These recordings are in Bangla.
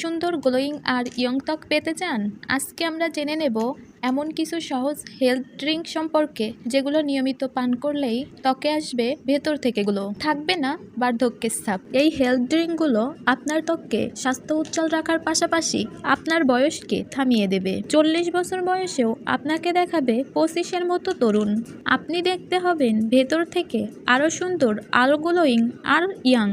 সুন্দর গ্লোয়িং আর ইয়ং ত্বক পেতে চান? আজকে আমরা জেনে নেব এমন কিছু সহজ হেলথ ড্রিঙ্ক সম্পর্কে যেগুলো নিয়মিত পান করলেই ত্বকে আসবে ভেতর থেকে গ্লো। থাকবে না বার্ধক্যের ছাপ। এই হেলথ ড্রিঙ্কগুলো আপনার ত্বককে স্বাস্থ্য উজ্জ্বল রাখার পাশাপাশি আপনার বয়সকে থামিয়ে দেবে। চল্লিশ বছর বয়সেও আপনাকে দেখাবে পঁচিশের মতো তরুণ। আপনি দেখতে হবেন ভেতর থেকে আরও সুন্দর আরও গ্লোয়িং আর ইয়াং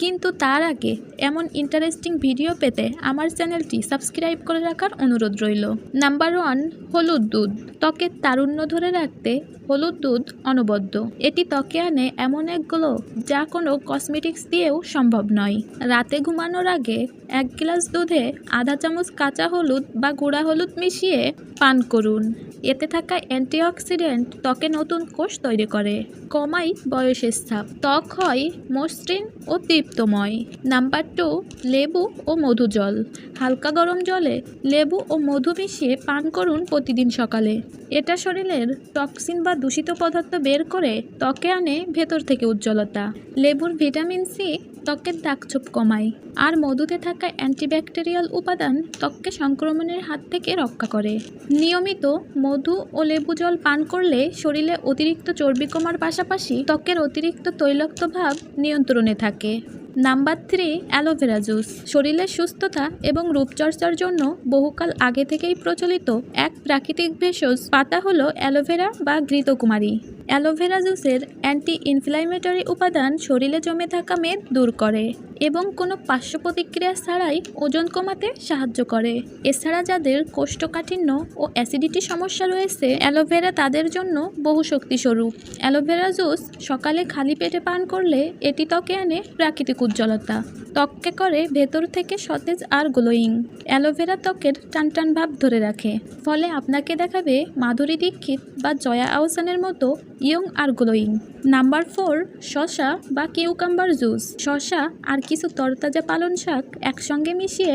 কিন্তু তার আগে এমন ইন্টারেস্টিং ভিডিও পেতে আমার চ্যানেলটি সাবস্ক্রাইব করে রাখার অনুরোধ রইল। নাম্বার ওয়ান হলুদ দুধ। ত্বকের তারুণ্য ধরে রাখতে হলুদ দুধ অনবদ্য। এটি ত্বকে আনে এমন এক গ্লো যা কোনো কসমেটিক্স দিয়েও সম্ভব নয়। রাতে ঘুমানোর আগে এক গ্লাস দুধে আধা চামচ কাঁচা হলুদ বা গুঁড়া হলুদ মিশিয়ে পান করুন। এতে থাকা অ্যান্টিঅক্সিডেন্ট ত্বকে নতুন কোষ তৈরি করে কমাই বয়সের ছাপ। ত্বক হয় মসৃণ ও তৃপ্তময়। নাম্বার টু লেবু ও মধু জল হালকা গরম জলে লেবু ও মধু মিশিয়ে পান করুন প্রতিদিন সকালে। এটা শরীরের টক্সিন বা দূষিত পদার্থ বের করে ত্বকে আনে ভেতর থেকে উজ্জ্বলতা। লেবুর ভিটামিন সি ত্বকের দাগছোপ কমায় আর মধুতে থাকা অ্যান্টিব্যাকটেরিয়াল উপাদান ত্বককে সংক্রমণের হাত থেকে রক্ষা করে। নিয়মিত মধু ও লেবু জল পান করলে শরীরে অতিরিক্ত চর্বি কমার পাশাপাশি ত্বকের অতিরিক্ত তৈলাক্ত ভাব নিয়ন্ত্রণে থাকে। Number three aloe vera. Juice সুস্থতা এবং রূপচর্চার জন্য বহুকাল আগে থেকেই প্রচলিত এক প্রাকৃতিক ভেষজ, পাতা হলো অ্যালোভেরা বা ঘৃতকুমারী। অ্যালোভেরা জুসের অ্যান্টি ইনফ্লামেটরি উপাদান শরীরে জমে থাকা মেদ দূর করে এবং কোনো পার্শ্ব প্রতিক্রিয়া ছাড়াই ওজন কমাতে সাহায্য করে। এছাড়া যাদের কোষ্ঠকাঠিন্য ও অ্যাসিডিটি সমস্যা রয়েছে, অ্যালোভেরা তাদের জন্য বহু শক্তিস্বরূপ। অ্যালোভেরা জুস সকালে খালি পেটে পান করলে এটি ত্বকে আনে প্রাকৃতিক উজ্জ্বলতা। ত্বককে করে ভেতর থেকে সতেজ আর গ্লোয়িং। অ্যালোভেরা ত্বকের টান টান ভাব ধরে রাখে। ফলে আপনাকে দেখাবে মাধুরী দীক্ষিত বা জয়া আহসানের মতো ইয়ং আর গ্লোয়িং। নাম্বার ফোর, শশা বা কিউকাম্বার জুস। শশা আর কিছু তরতাজা পালন শাক একসঙ্গে মিশিয়ে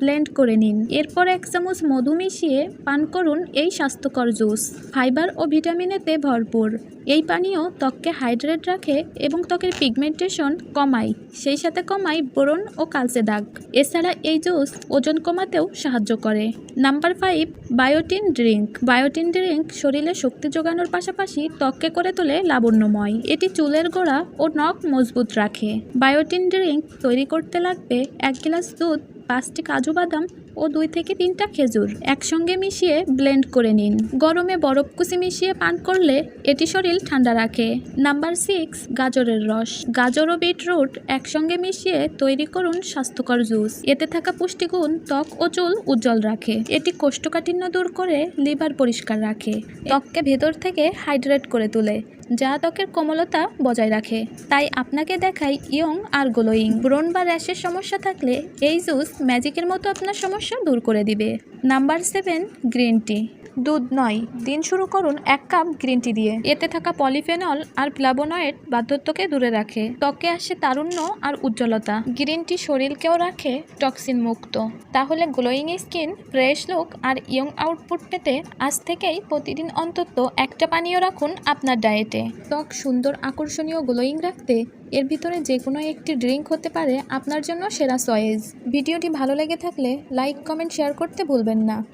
ব্লেন্ড করে নিন। এরপর এক চামচ মধু মিশিয়ে পান করুন এই স্বাস্থ্যকর জুস। ফাইবার ও ভিটামিনেতে ভরপুর। এই পানীয় ত্বককে হাইড্রেট রাখে এবং ত্বকের পিগমেন্টেশন কমায়, সেই সাথে কমায় বোরন ও কালচে দাগ। এছাড়া এই জুস ওজন কমাতেও সাহায্য করে। Number five, biotin drink. Biotin drink শরীরে শক্তি যোগানোর পাশাপাশি ত্বককে করে তোলে লাবণ্যময়। এটি চুলের গোড়া ও নখ মজবুত রাখে। বায়োটিন ড্রিঙ্ক তৈরি করতে লাগবে এক গ্লাস দুধ, পাঁচটি কাজু বাদাম ও দুই থেকে তিনটা খেজুর একসঙ্গে মিশিয়ে ব্লেন্ড করে নিন। গরমে বরফ কুচি মিশিয়ে পান করলে এটি শরীর ঠান্ডা রাখে। নাম্বার সিক্স গাজরের রস। গাজর ও বিটরুট একসঙ্গে মিশিয়ে তৈরি করুন স্বাস্থ্যকর জুস। এতে থাকা পুষ্টিগুণ ত্বক ও চুল উজ্জ্বল রাখে। এটি কোষ্ঠকাঠিন্য দূর করে লিভার পরিষ্কার রাখে। ত্বককে ভেতর থেকে হাইড্রেট করে তোলে, যা ত্বকের কোমলতা বজায় রাখে। তাই আপনাকে দেখাই ইয়ং আর গ্লোয়িং। ব্রণ বা র্যাশের সমস্যা থাকলে এই জুস ম্যাজিকের মতো আপনার সমস্যা দূর করে দিবে। Number seven green tea. দুধ নয় দিন শুরু করুন এক কাপ গ্রিন টি দিয়ে। এতে থাকা পলিফেনল আর ফ্লাবোনয়েড বার্ধক্যকে দূরে রাখে। ত্বকে আসে তারুণ্য আর উজ্জ্বলতা। গ্রিন টি শরীরকেও রাখে টক্সিন মুক্ত। তাহলে গ্লোয়িং স্কিন ফ্রেশ লুক আর ইয়ং আউটপুট পেতে আজ থেকেই প্রতিদিন অন্তত একটা পানীয় রাখুন আপনার ডায়েটে। ত্বক সুন্দর আকর্ষণীয় গ্লোয়িং রাখতে এর ভিতরে যে কোনো একটি ড্রিঙ্ক হতে পারে। আপনার জন্য সেরা চয়েস। ভিডিওটি ভালো লেগে থাকলে লাইক, কমেন্ট, শেয়ার করতে ভুলবেন না।